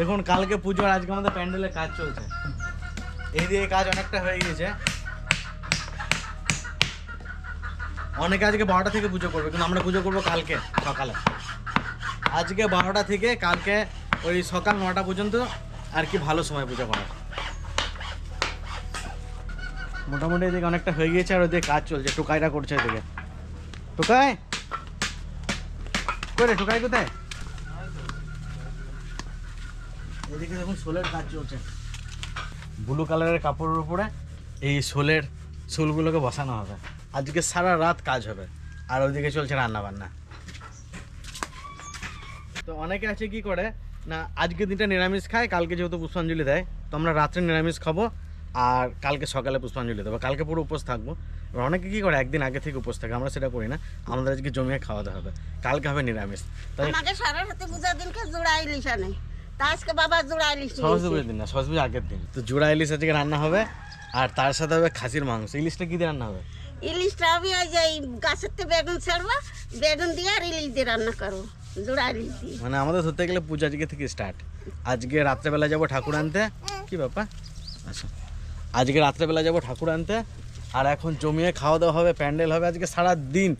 দেখুন, কালকে পুজো আর আজকে আমাদের প্যান্ডেলের কাজ চলছে। এই দিয়ে কাজ অনেকটা হয়ে গিয়েছে। অনেকে আজকে বারোটা থেকে পুজো করবে, কিন্তু আমরা পুজো করব কালকে, সকালে। আজকে বারোটা থেকে কালকে ওই সকাল নটা পর্যন্ত আর কি ভালো সময় পুজো করার। মোটামুটি এদিকে অনেকটা হয়ে গিয়েছে আর ওদিকে কাজ চলছে টোকাইটা করছে এদিকে। টোকাই? করে টোকাই কোথায়? এদিকে দেখুন শোলের কাজ চলছে। ব্লু কালারের কাপড়ের উপরে এই শোলের শোলগুলোকে বসানো হবে। আজকে সারা রাত কাজ হবে আর ওইদিকে চলছে রান্না বান্না তো অনেকে আছে কি করে না আজকে দিনটা নিরামিষ খায় কালকে যেহেতু পুষ্পাঞ্জলি দেয় তো আমরা রাত্রে নিরামিষ খাব আর কালকে সকালে পুষ্পাঞ্জলি দেবো। কালকে পুরো উপোস থাকব। এবার অনেকে কী করে একদিন আগে থেকে উপোস থাকে আমরা সেটা করি না। আমাদের আজকে জমিয়ে খাওয়াতে হবে। কালকে হবে নিরামিষ। তাই সারা রাতে পূজার দিনকে তা আজকে বাবা জোড়া ইলিশ সরস্বতী দিন না পুজোর আগের দিন। তো জোড়া ইলিশ আজকে রান্না হবে আর তার সাথে হবে খাসির মাংস। ইলিশটা কী দিয়ে রান্না হবে? ইলিশটা আমি ওই যে গাছের থেকে বেগুন ছাড়বো বেগুন দিয়ে আর ইলিশ দিয়ে রান্না করব জোড়া ইলিশ দিয়ে। মানে আমাদের ধরতে গেলে পূজা আজকে থেকে স্টার্ট আজকে রাত্রেবেলা যাব ঠাকুর আনতে। কি ব্যাপার? আচ্ছা। আজকে রাত্রেবেলা যাব ঠাকুর আনতে আর এখন জমিয়ে খাওয়া দাওয়া হবে প্যান্ডেল হবে আজকে সারা দিন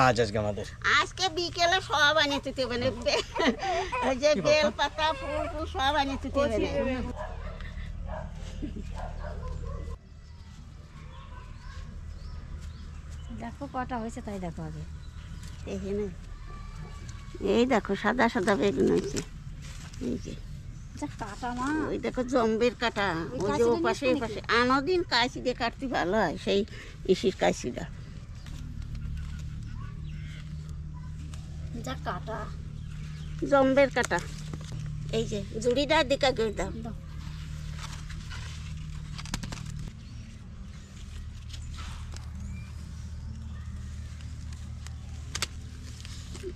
কাজ আজকে আমাদের। আজকে বিকেলে সব আনিয়ে তুতে মানে ওই যে বেল পাতা ফুল ফুল সব আনিয়ে তুতে মানে দেখো কটা হয়েছে তাই দেখো আগে। এখানে এই দেখো সাদা সাদা বেগুন হয়েছে এই যে। কাটা মা ওই দেখো জম্বের কাটা। ওই যে ও পাশে পাশে। আনোদিন কাশি দিয়ে কাটতে ভালো হয় সেই ইসির কাশিটা যা কাটা। জম্বের কাটা। এই যে জুড়িটা দিকা করে দাও।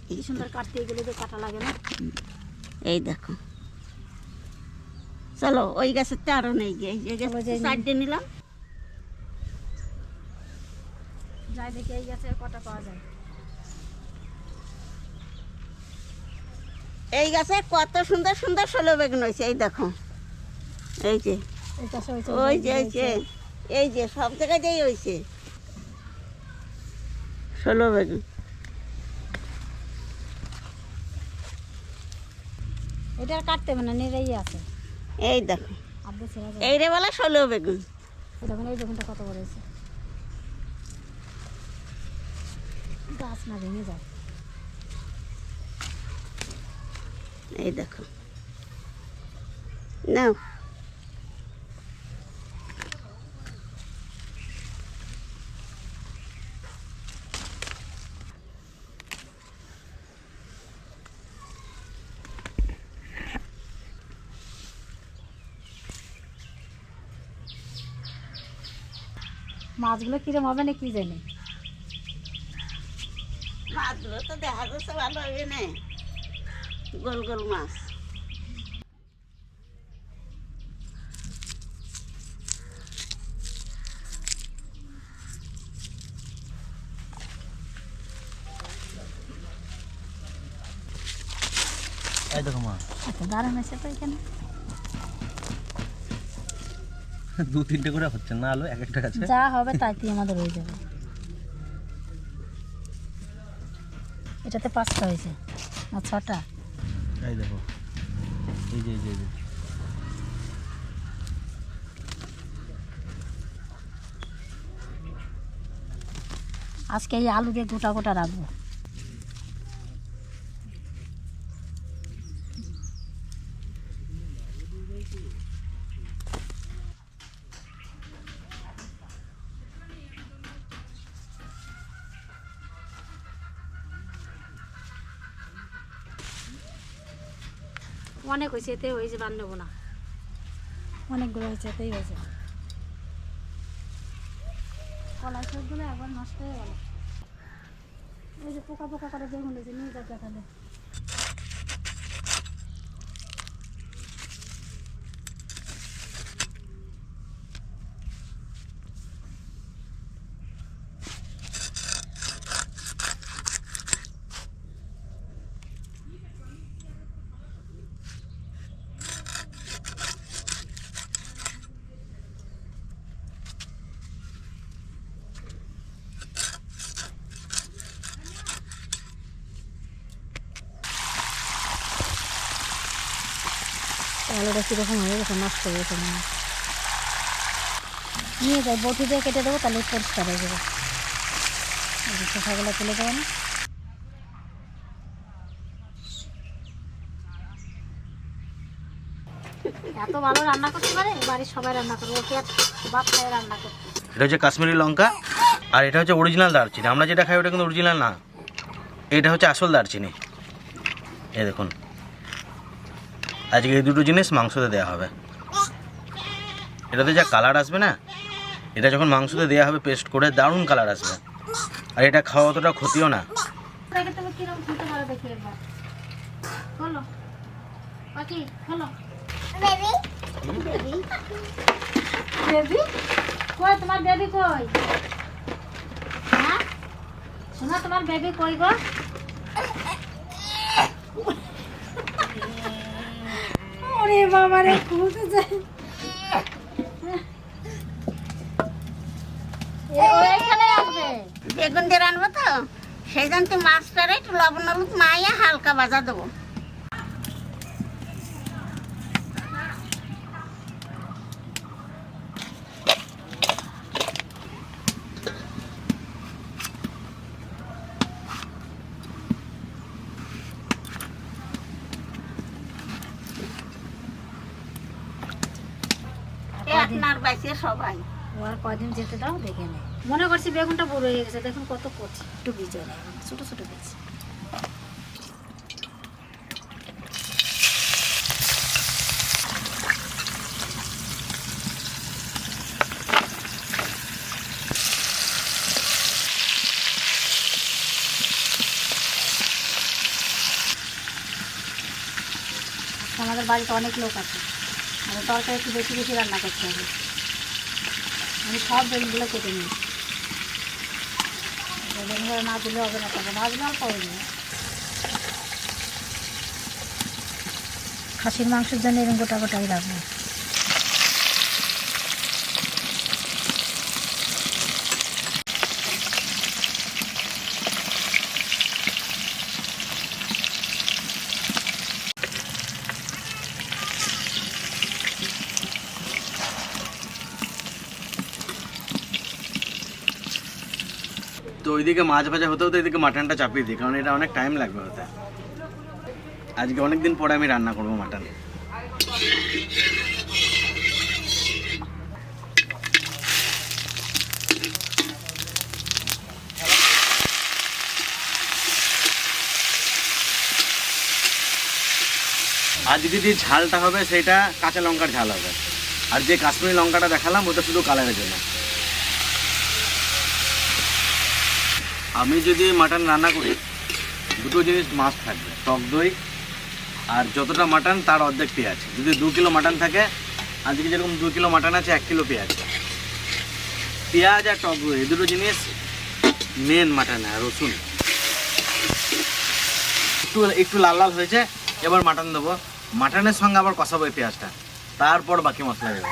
কি সুন্দর কাটতে গেলে যে কাটা লাগে না? এই দেখো। চলো ওই গাছের তো আরও নেই গিয়ে। এই। সাইডে নিলাম। যাই দেখি এই গাছে কটা পাওয়া যায়। এই গাছে কত সুন্দর সুন্দর ষোলো বেগুন হয়েছে এই দেখো। এই যে ওই যে এই যে এই যে সব জায়গায় যেই হয়েছে। ষোলো বেগুন। এটা কাটতে হবে না নেড়েই আছে। এই দেখো। এই রে বলে ষোলো বেগুন। দেখুন এই বেগুনটা কত বড় হয়েছে। গাছ না ভেঙে যায়। এই দেখো। নাও। মাছগুলো কিরম হবে না কি জানি? মাছগুলো তো দেখা যাচ্ছে ভালো হবে না। গোল গোল মাছ। এই দেখো মা। দারুণ হয়েছে তো এখানে। দু তিনটে করে হচ্ছে না আলো এক একটা যা হবে আমাদের হয়ে যাবে। এটাতে পাঁচটা হয়েছে। না ছটা? এই দেখো। এই যে এই যে আজকে এই আলুকে গোটা গোটা রাখব। অনেক হয়েছে, এতে হয়েছে বান্ধব না অনেকগুলো হয়েছে, এতেই হয়েছে। কলাই সবগুলো একবার নষ্ট হয়ে গেল। ওই যে পোকা পোকা করে বেগুন হয়েছে নিয়ে যাবে তাহলে। কীরকম হয়ে গেছে, নষ্ট হয়ে গেছে নিয়ে যাই বটি দিয়ে কেটে দেবো, তাহলে পরিষ্কার হয়ে যাবে। তুলে দেবো না এত ভালো রান্না করতে পারে? বাড়ির সবাই রান্না ওকে বাপ রান্না এটা হচ্ছে কাশ্মীরি লঙ্কা, আর এটা হচ্ছে অরিজিনাল দারচিনি। আমরা যেটা খাই, ওটা কিন্তু অরিজিনাল না। এটা হচ্ছে আসল দারচিনি। এই দেখুন। আজকে এই দুটো জিনিস মাংসতে দেওয়া হবে। এটাতে যা কালার আসবে না এটা যখন মাংসতে দেওয়া হবে পেস্ট করে দারুণ কালার আসবে। আর এটা খাওয়া অতটা ক্ষতিও না। দেখে তুমি কীরকম খেতে পারো দেখি একবার বলো। পাখি বলো। বেবি বেবি কই তোমার বেবি কই? হ্যাঁ? শোনা তোমার বেবি কই গো? ওরে বাবা রে যায় বেগুন দিয়ে রানবো তো? সেই জন্য তুই মাছটারে একটু লবণ হলুদ মাইয়া হালকা ভাজা দেবো এ বাইসে সবাই। ও কদিন যেতে দাও, দেখে নে। মনে করছি বেগুনটা বড় হয়ে গেছে, দেখুন কত কচি। একটু বীজও নেই ছোটো ছোটো বীজ আমাদের বাড়িতে অনেক লোক আছে আমাদের তরকারি একটু বেশি বেশি রান্না করতে হবে। আমি সব বেগুনগুলো কেটে নিই বেগুনগুলো না দিলে হবে না তবে ভাজলে আর না। খাসির মাংসের জন্য এরকম গোটা গোটাই রাখব। ওইদিকে মাছ ভাজা হতে হতে এদিকে মাটনটা চাপিয়ে দিই, কারণ এটা অনেক টাইম লাগবে হতে। আজকে অনেক দিন পরে আমি রান্না করব মাটন। আজকে যে ঝালটা হবে সেটা কাঁচা লঙ্কার ঝাল হবে। আর যে কাশ্মীরি লঙ্কাটা দেখালাম, ওটা শুধু কালারের জন্য। আমি যদি মাটন রান্না করি, দুটো জিনিস মাছ থাকবে। টক দই আর যতটা মাটন, তার অর্ধেক পেঁয়াজ। যদি দু কিলো মাটন থাকে, আজকে যেরকম দু কিলো মাটন আছে, এক কিলো পেঁয়াজ। পেঁয়াজ আর টক দই দুটো জিনিস মেন মাটন আর রসুন। একটু একটু লাল লাল হয়েছে, এবার মাটন দেবো। মাটনের সঙ্গে আবার কষাবো এই পেঁয়াজটা। তারপর বাকি মশলা দেবো।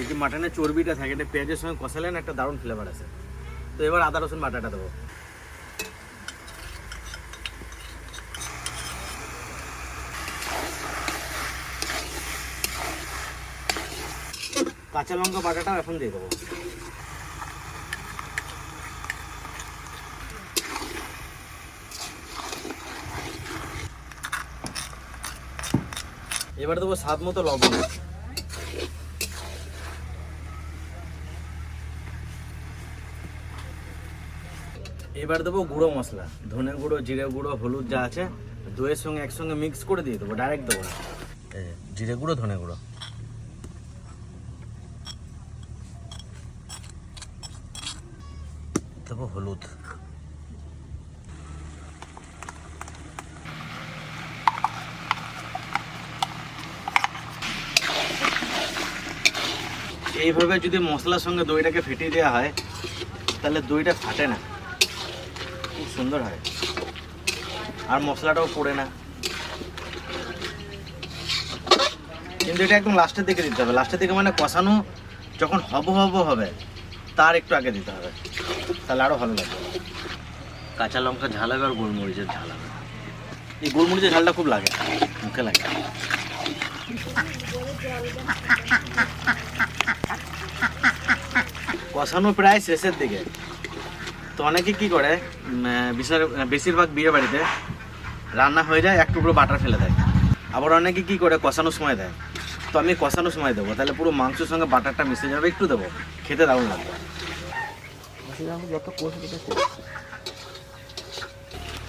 এই যে মাটনের চর্বিটা থাকে, এটা পেঁয়াজের সঙ্গে কষালে না একটা দারুণ ফ্লেভার আছে। তো এবার আদা, রসুন, বাটাটা দেবো। কাঁচা লঙ্কা বাটাটাও এখন দিয়ে দেবো। এবার দেবো স্বাদ মতো লবণ। এবার দেবো গুঁড়ো মশলা। ধনে গুঁড়ো, জিরে গুঁড়ো, হলুদ যা আছে, দইয়ের সঙ্গে একসঙ্গে মিক্স করে দিয়ে দেবো ডাইরেক্ট দেবো জিরে গুঁড়ো, ধনে গুঁড়ো। দেবো হলুদ। এইভাবে যদি মশলার সঙ্গে দইটাকে ফেটিয়ে দেওয়া হয়, তাহলে দইটা ফাটে না। সুন্দর হয়। আর মশলাটাও পড়ে না। কিন্তু এটা একদম লাস্টের দিকে দিতে হবে। লাস্টের দিকে মানে কষানো যখন হব হব হবে তার একটু আগে দিতে হবে। তাহলে আরও ভালো লাগবে কাঁচা লঙ্কা ঝাল হবে আর গোলমরিচের ঝাল হবে। এই গোলমরিচের ঝালটা খুব লাগে মুখে লাগে। কষানো প্রায় শেষের দিকে। তো অনেকে কি করে বেশিরভাগ বিয়ে বাড়িতে রান্না হয়ে যায়, এক টুকরো বাটার ফেলে দেয়। আবার অনেকে কি করে, কষানোর সময় দেয়। তো আমি কষানোর সময় দেবো, তাহলে পুরো মাংসের সঙ্গে বাটারটা মিশে যাবে, একটু দেবো। খেতে দারুণ লাগবে।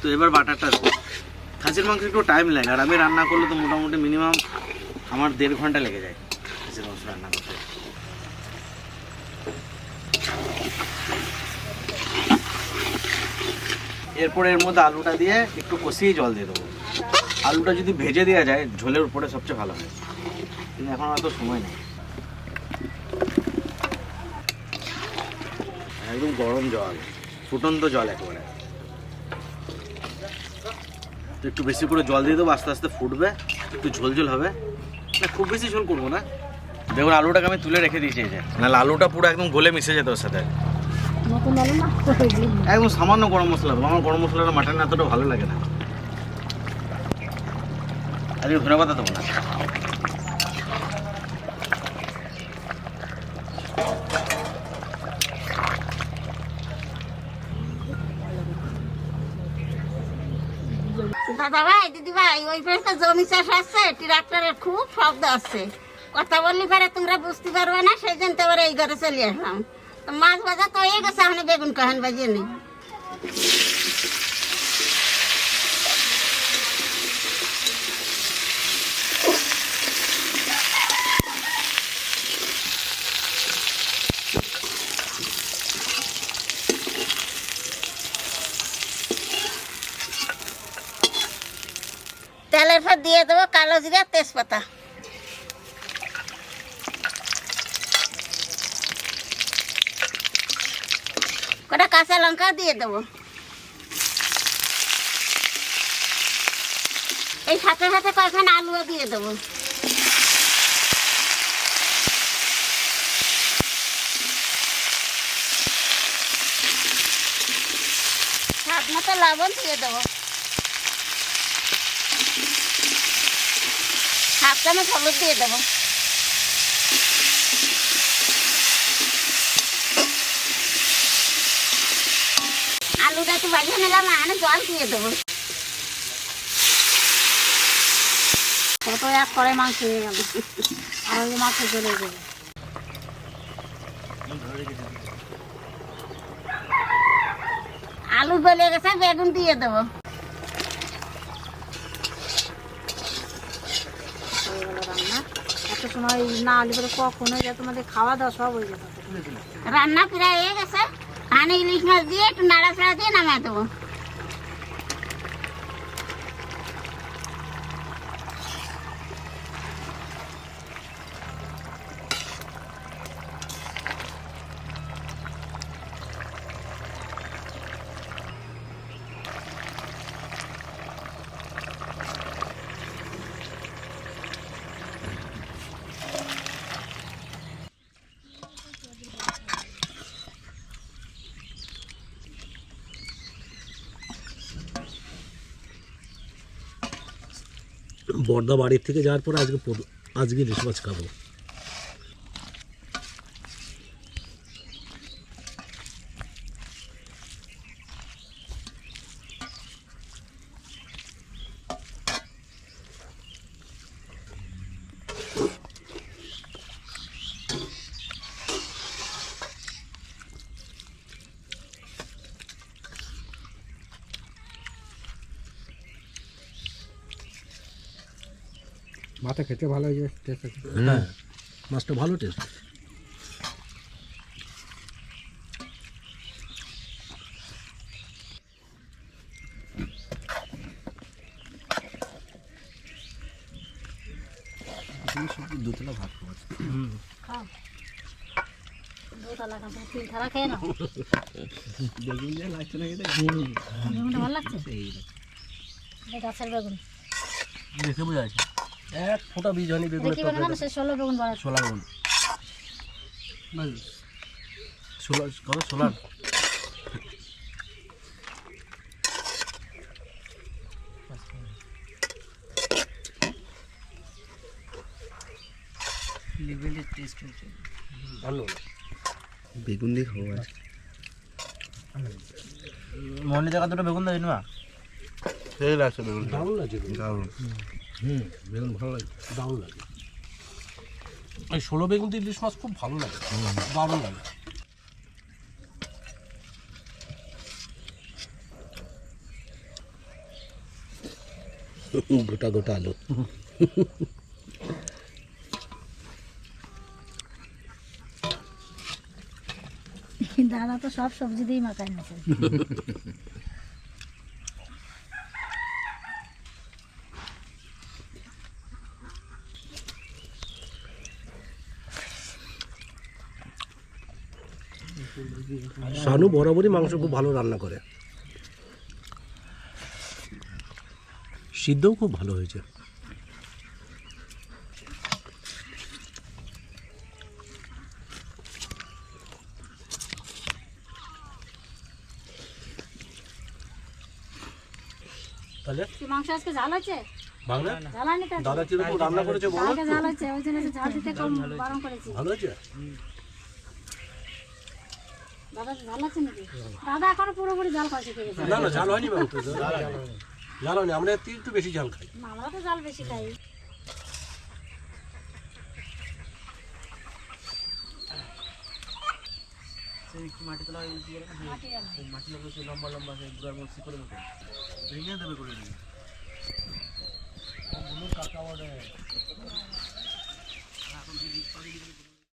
তো এবার বাটারটা খাসির মাংস একটু টাইম লাগে, আর আমি রান্না করলে তো মোটামুটি মিনিমাম আমার দেড় ঘণ্টা লেগে যায় খাসির মাংস রান্না করতে। এরপরে এর মধ্যে আলুটা দিয়ে একটু কষিয়ে জল দিয়ে দেবো। আলুটা যদি ভেজে দেওয়া যায়, ঝোলের উপরে সবচেয়ে ভালো হয়। কিন্তু এখন অত সময় নেই। একদম গরম জল, ফুটন্ত জল একেবারে। তো একটু বেশি করে জল দিয়ে দেবো, আস্তে আস্তে ফুটবে, একটু ঝোল ঝোল হবে। না, খুব বেশি ঝোল করব না। দেখুন, আলুটাকে আমি তুলে রেখে দিয়েছি এই যে। নাহলে আলুটা পুরো একদম গলে মিশে যেত ওর সাথে। একদম সামান্য গরম মশলা আমার গরম মশলাটা মাটন এতটা ভালো লাগে না। আজকে ধনে পাতা দেবো না দাদা ভাই দিদি ভাই ওই পাশে জমি চাষ আছে ট্রাক্টরের খুব শব্দ আছে। কথা বললি পারে তোমরা বুঝতে পারবে না সেই জন্য এই ঘরে চলে আসলাম। মাছ ভাজা তো হয়ে গেছে, এখন বেগুন কাহান বাজিয়ে নেই। তেলের পর দিয়ে দেবো কালো জিরা তেজপাতা। কটা কাঁচা লঙ্কা দিয়ে দেবো। এই সাথে সাথে কয়েকখানা আলুও দিয়ে দেবো। স্বাদ মতো লবণ দিয়ে দেবো। হাফ চামচ হলুদ দিয়ে দেবো। আলুটা একটু বাজিয়ে নিলাম আর জল দিয়ে দেবো। কত এক করে মাংস আর মাংস চলে যাবে। আলু গলে গেছে বেগুন দিয়ে দেবো। এত সময় না হলে পরে কখন হয়ে যায় তোমাদের খাওয়া দাওয়া সব হয়ে যেত রান্না প্রায় হয়ে গেছে। পানি ইলিশ মাছ দিয়ে একটু নাড়াচাড়া দিয়ে নামিয়ে দেবো বর্দা বাড়ির থেকে যাওয়ার পরে আজকে আজকে ইলিশ মাছ খাব। মাথা খেতে ভালো হয়েছে টেস্ট আছে হ্যাঁ। মাছটা ভালো টেস্ট দুতলা ভাত খাওয়া দু থালা খাব তিন থালা খেয়ে নাও। বেগুন দিয়ে লাগছে না এটা বেগুনটা ভালো লাগছে? গাছের বেগুন। দেখে বোঝা যাচ্ছে। এক ফোঁটা বীজ হয়নি বেগুন ষোলো বেগুন ষোলা বেগুন। ষোলা কত? ভালো। বেগুন দিয়ে মনে জায়গা দুটো বেগুন দেয় না বেগুন দারুণ হুম বেগুন ভালো লাগে। দারুণ লাগে। এই ষোলো বেগুন দিয়ে ইলিশ মাছ খুব ভালো লাগে। দারুণ লাগে। গোটা গোটা আলু। দাদা তো সব সবজি দিয়েই মাখায় না শানু বরাবরই মাংস খুব ভালো রান্না করে। সিদ্ধও খুব ভালো হয়েছে। তাহলে? মাংস আজকে ঝাল আছে বাংলা? ঝাল আনি তো? দাদা কীরকম রান্না করেছে বলো। ঝাল আছে ওই জন্য ঝাল দিতে কম বারণ করেছি। ভালো হয়েছে? দাদা মাটি তোলা দিয়ে মাটি লম্বা লম্বা সেই বুড়ার মতো দেবে। করে দিবে। কাকা বলে।